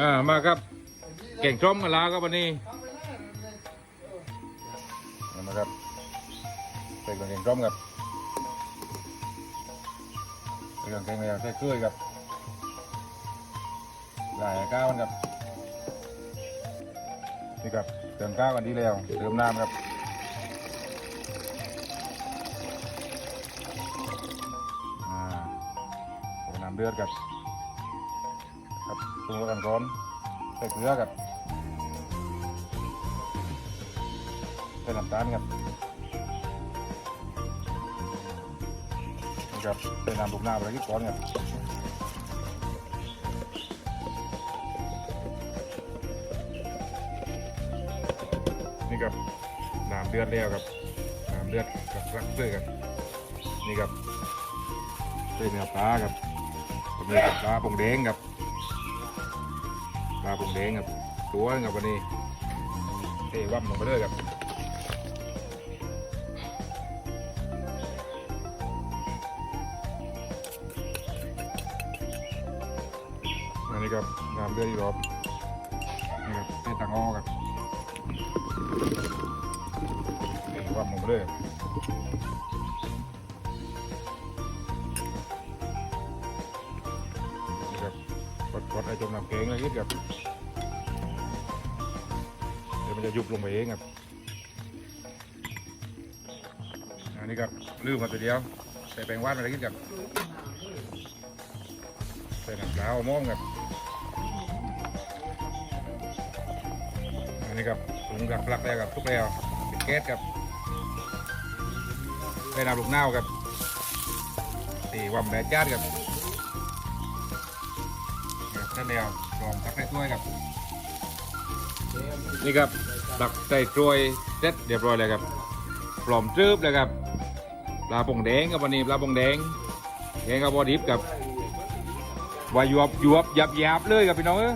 อ่ามาครับเก่งส้มกันแล้วครับวันนี้มาครับใส่เก่งส้มครับใส่เก่งเลยใส่เกลือครับหลายก้าวมันครับนี่ครับเติมก้าวกันดีแล้วเติมน้ำครับอ่าใส่น้ำเดือดครับ ครับปรุงรสกันร้อนใส่เกลือครับใส่น้ำตาลครับนี่ครับใส่น้ำบุกน้ำอะไรที่ก้อนครับนี่ครับน้ำเดือดแล้วครับน้ำเดือดกับรักเสื้อครับนี่ครับใส่เนื้อปลาครับตัวนี้ครับปลาปงแดงครับ ปลาปงแดงครับตัวครับวันนี้เอวับลงไปเลยครับอันนี้ครับน้ำเดือดอีกรอบนี่ครับเต้ตังอ้อครับเอวับลงไปเลย กดไอ้จมน้ำแกงเลยนิดครับเดี๋ยวมันจะยุบลงไปเองครับอันนี้ครับลืมมาตัวเดียวใส่แป้งว่านอะไรกินกับใส่น้ำปลาเอาม่อมครับอันนี้ครับปรุงกับปลักแล้วครับทุกแล้วเป็นแก๊สครับใส่น้ำลูกเน่าวครับตีวำแบดญาครับ ครับนั่นแล้วลองตักใส่ถ้วยครับ นี่ครับตักใส่ถ้วยเสร็จเรียบร้อยเลยครับปลอมจืบเลยครับปลาปงแดงกับวันนี้ปลาปงแดงแดงกับบอดิบกับวายวบยวบยับยับเลยครับพี่น้องเออ